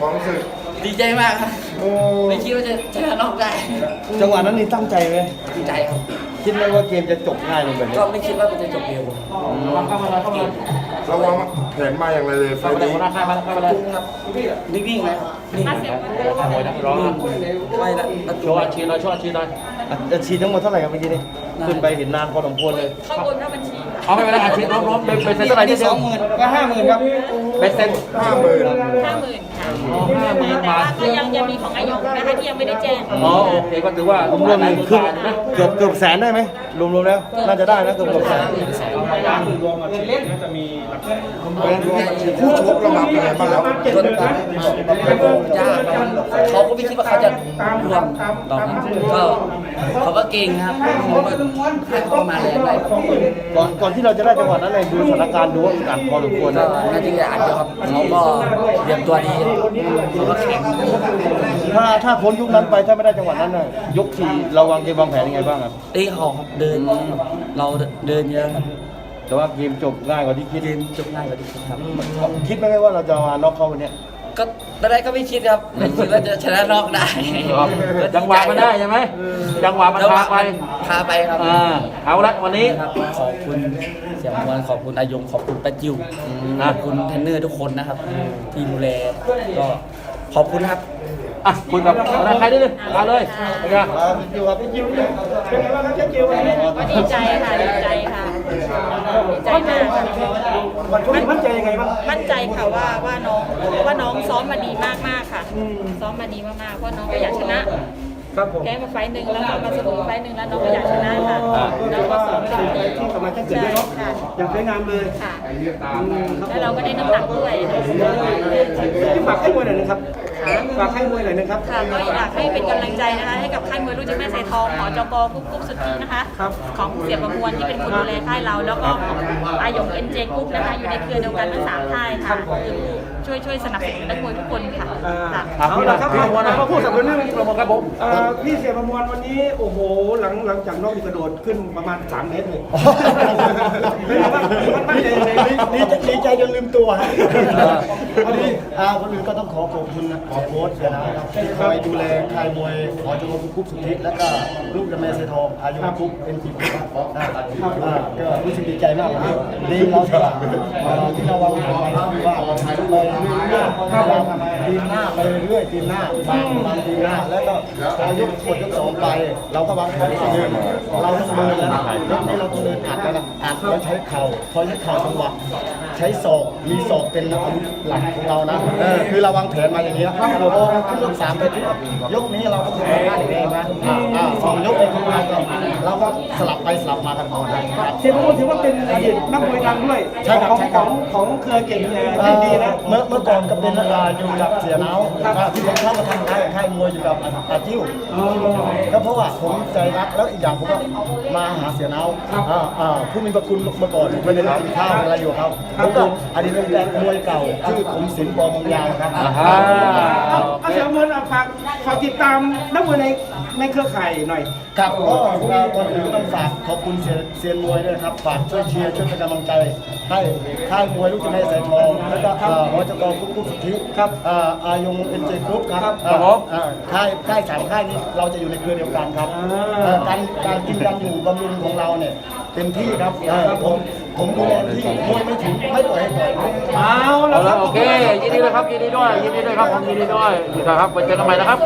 ความรู้สึก ดีใจมากครับ โอ้ไม่คิดว่าจะชนะนอกได้จังหวะนั้นนี่ตั้งใจไหมดีใจครับ คิดไหมว่าเกมจะจบง่ายลงแบบนี้ก็ไม่คิดว่ามันจะจบเร็วเราวางแผนมาอย่างไรเลยไฟล์นี้ตุ้งครับนิ่งๆนะครับนิ่งไม่ละประโชตูว์อาชีพหน่อยโชว์อาชีพหน่อยอะจะฉีดทั้งหมดเท่าไหร่ครับเมื่อกี้นี่ขึ้นไปเห็นนานพอสมควรเลยเข้าบนเข้าบัญชี เอาไม่เป็นไรอาชีพน้องๆเป็นเป็นเซ็นเท่าไหร่ที่เดียวก็ห้าหมื่นครับเป็นเซ็นห้าหมื่นห้าหมื่นค่ะห้าหมื่นแต่บาว่าทก็ยังยังมีของอายุนะคะที่ยังไม่ได้แจ้งอ๋อโอเคก็ถือว่ารวมๆหนึ่งครึ่งนะเกือบเกือบแสนได้ไหมรวมๆแล้วน่าจะได้นะเกือบเกือบแสนคู่ชกเรามาเป็นไงบ้างครับก็ยากครับเขาก็ไม่คิดว่าเขาจะรวมตอนนั้นก็เขาก็เก่งครับผมก็ให้เขามาแรงได้ก่อนก่อนที่เราจะได้จังหวะนั้นเลยดูสถานการณ์ดูว่าอึดอัดพอสมควรก็นะน่าจะอ่านเยอะครับเขาก็เตรียมตัวดีเขาก็แข็งถ้าถ้าพ้นยุคนั้นไปถ้าไม่ได้จังหวะนั้นน่ะยกทีเราวางเกมวางแผนยังไงบ้างครับตีเขาครับเดินเราเดินเยอะครับแต่ว่าเกมจบง่ายกว่าที่คิดเกมจบง่ายกว่าที่คิดครับ คิดไหมว่าเราจะมาน็อกเขาวันเนี้ย ก็ตอนแรกก็ไม่คิดครับไม่คิดว่าจะชนะนอกได้จังหวะมันได้ใช่ไหมจังหวะมันจังหวะพาไปมันพาไปครับอ่าเอาละวันนี้ครับขอบคุณเสียงมวลขอบคุณอายงขอบคุณป้าจิวขอบคุณเทรนเนอร์ทุกคนนะครับ ที่ดูแลก็ขอบคุณครับอะคุยกับใครได้เลยมาเลยเป็นไงอยู่กับพี่จิวเป็นไงบ้างครับเจ๊จิวก็ดีใจค่ะดีใจค่ะดีใจมากค่ะวันนี้มั่นใจยังไงบ้างมั่นใจค่ะว่าว่าน้อง ว่าน้องซ้อมมาดีมากมากๆค่ะ ซ้อมมาดีมากๆเพราะน้องก็อยากชนะ ครับผม แพ้มาไฟต์หนึ่งแล้วก็มาเสมอไฟต์หนึ่งแล้วน้องก็อยากชนะค่ะแล้วก็ซ้อมเต็มที่ที่กำลังจะเกิดด้วยเนาะใช่ค่ะ อย่างสวยงามเลยค่ะแล้วเราก็ได้น้ำหนักด้วยค่ะที่ฝากให้มวยหน่อยนะครับฝากให้มวยหน่อยนะครับ ค่ะก็อยากให้เป็นกำลังใจนะคะ ให้กับค่ายมวยลูกเจ้าแม่ไซทองหอจกกุ๊กกุ๊กสุทธินะคะ ครับ ของเสียประมวลที่เป็นคนดูแลค่ายเรา แล้วก็ของอายงเอ็นเจกุ๊กนะคะอยู่ในเครือเดียวกันทั้งสามค่ายค่ะคือช่วยช่วยสนับสนุนนักมวยทุกคนค่ะค่ะ ถามพี่หน่อยพี่ประมวลนะมาพูดสักเรื่องหนึงพี่ประมวลครับผม เอ่อพี่เสียประมวลวันนี้โอ้โหหลังหลังจากนอกกระโดดขึ้นประมาณ3เมตรเลย ดีใจดีใจจนลืมตัวฮะวันนี้อ่าคนอื่นก็ต้องขอขอบคุณนะขอโค้ชนะครับที่คอยดูแลคายมวยหอจกคุกสุทธิและก็ลูกดำเนินเซทองอายุคุกเอ็นทีครับอ่าอ่าก็รู้สึกดีใจมากวันนี้ดีเราที่ว่าเอ่อที่เราวางแผนไว้คือว่าเราไปเรื่อยๆเราทีมหน้าไปเรื่อยๆทีมหน้าบางบางทีมหน้าแล้วก็พอยกกดยกสองไป เราก็วางแผนเดินเราต้องเดินแล้วยกนี้เราต้องเดินอัดแล้วนอัดแล้วใช้เข่าพอใช้เข่าจังหวะใช้ศอกมีศอกเป็นอาวุธหลักของเรานะเออคือเราวางแผนมาอย่างนี้นะพอขึ้นยกสามไปปุ๊บยกนี้เราก็ทำได้เองนะอ่าอ่าสองยกเองของเราก็เราก็สลับไปสลับมากันก่อนนะครับเสียประมวลถือว่าเป็นอดีตนักมวยดังด้วยใช่ครับของใช่คขรัอบงของเครือเก่งเนี่ยเอ่ที่อดีนะเมื่อเมื่อก่อนกับเป็นนักอ่าอยู่กับเสียเนาอ่าที่ผมเข้ามาทำค่ายค่ายมวยอยู่กับอาจิ้วก็เพราะว่าผมใจรักแล้วอีกอย่างผมก็มาหาเสียเนาอ่าอ่าผู้มีพระคุณเมื่อก่อนไม่ได้รับกินข้าวอะไรอยู่กับเขาผมก็อดีตนักมวยเก่าชื่อผมสินปอมงยาวครับอ่าฮะเอาเอาเสียประมวลเอาฝากฝากติดตามนักมวยในในเครือข่ายหน่อย ครับก็เอ่อก่อนอื่นก็ต้องฝากขอบคุณเซียนเซียนมวยด้วยนะครับฝากช่วยเชียร์ช่วยเป็นกำลังใจให้ค่ายมวยลูกเจะแม่สายทองแล้วก็เอ่อหอจกกุ๊กกุ๊กสุทธิครับเอ่ออายงเอ็นเจกรุ๊ปครับครับผมเอ่อค่ายค่ายสามค่ายนี้เราจะอยู่ในเครือเดียวกันครับเอ่อการการกินการอยู่บำรุงของเราเนี่ยเต็มที่ครับเอ่อผมผมดูแลที่มวยไม่ถึงไม่ปล่อยให้ต่อยเอาเอาละคละรับโอเคยินดีด้วยครับยินดีด้วยยินดีด้วยครับผมยินดีด้วยดีครับไว้เจอกันใหม่นะครับ